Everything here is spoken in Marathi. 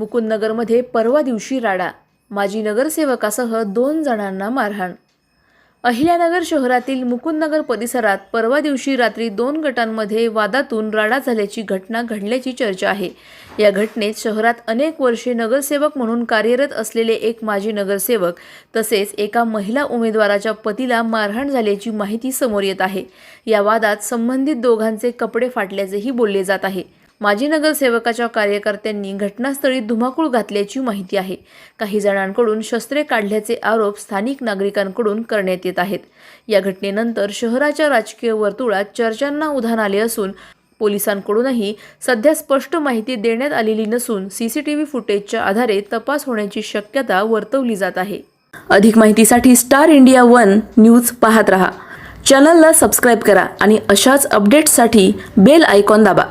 मुकुंदनगरमध्ये परवा दिवशी राडा माजी नगरसेवकासह दोन जणांना मारहाण. अहिल्यानगर शहरातील मुकुंदनगर परिसरात परवा दिवशी रात्री दोन गटांमध्ये वादातून राडा झाल्याची घटना घडल्याची चर्चा आहे. या घटनेत शहरात अनेक वर्षे नगरसेवक म्हणून कार्यरत असलेले एक माजी नगरसेवक तसेच एका महिला उमेदवाराच्या पतीला मारहाण झाल्याची माहिती समोर येत आहे. या वादात संबंधित दोघांचे कपडे फाटल्याचेही बोलले जात आहे. माजी नगरसेवकाच्या कार्यकर्त्यांनी घटनास्थळी धुमाकूळ घातल्याची माहिती आहे. काही जणांकडून शस्त्रे काढल्याचे आरोप स्थानिक नागरिकांकडून करण्यात येत आहेत. या घटनेनंतर शहराच्या राजकीय वर्तुळात चर्चांना उधाण आले असून पोलिसांकडूनही सध्या स्पष्ट माहिती देण्यात आलेली नसून सीसीटीव्ही फुटेजच्या आधारे तपास होण्याची शक्यता वर्तवली जात आहे. अधिक माहितीसाठी स्टार इंडिया वन न्यूज पाहत रहा. चॅनलला सबस्क्राईब करा आणि अशाच अपडेट्ससाठी बेल आयकॉन दाबा.